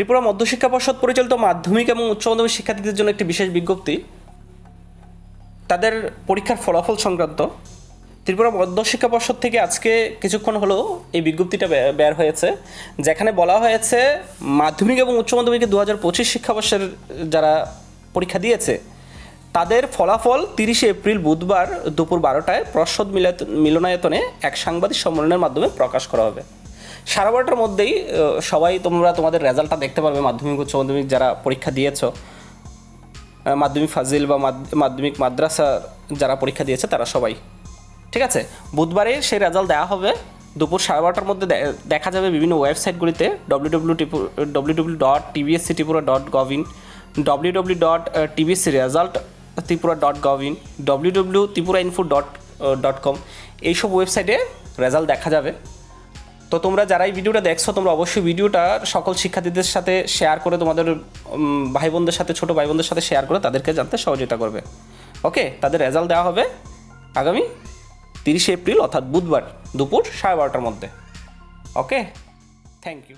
ত্রিপুরা মধ্যশিক্ষা পর্ষদ পরিচালিত মাধ্যমিক এবং উচ্চ মাধ্যমিক শিক্ষার্থীদের জন্য একটি বিশেষ বিজ্ঞপ্তি। তাদের পরীক্ষার ফলাফল সংক্রান্ত। ত্রিপুরা মধ্যশিক্ষা পর্ষদ থেকে আজকে কিছুক্ষণ হলো এই বিজ্ঞপ্তিটা বের হয়েছে, যেখানে বলা হয়েছে মাধ্যমিক এবং উচ্চ মাধ্যমিকে দু হাজার পঁচিশ শিক্ষাবর্ষের যারা পরীক্ষা দিয়েছে, তাদের ফলাফল তিরিশে এপ্রিল বুধবার দুপুর বারোটায় প্রসদ মিলনায়তনে এক সাংবাদিক সম্মেলনের মাধ্যমে প্রকাশ করা হবে। সাড়ে বারোটার মধ্যেই সবাই তোমরা তোমাদের রেজাল্টটা দেখতে পারবে, মাধ্যমিক, উচ্চ মাধ্যমিক যারা পরীক্ষা দিয়েছ। মাধ্যমিক ফাজিল বা মাধ্যমিক মাদ্রাসা যারা পরীক্ষা দিয়েছে, তারা সবাই। ঠিক আছে? বুধবারে সেই রেজাল্ট দেওয়া হবে। দুপুর সাড়ে বারোটার মধ্যে দেখা যাবে বিভিন্ন ওয়েবসাইটগুলিতে W W W W dot TBSC Tripura dot gov in W W dot TBSC result Tripura dot gov in W W Tripura info dot dot com এইসব ওয়েবসাইটে রেজাল্ট দেখা যাবে। তো তোমরা যারা এই ভিডিওটা দেখছ, তোমরা অবশ্যই ভিডিওটা সকল শিক্ষার্থীদের সাথে শেয়ার করে তোমাদের ভাই বোনদের সাথে, ছোটো ভাই বোনদের সাথে শেয়ার করে তাদেরকে জানতে সহযোগিতা করবে। ওকে তাদের রেজাল্ট দেওয়া হবে আগামী তিরিশে এপ্রিল, অর্থাৎ বুধবার দুপুর সাড়ে বারোটার মধ্যে। Okay thank you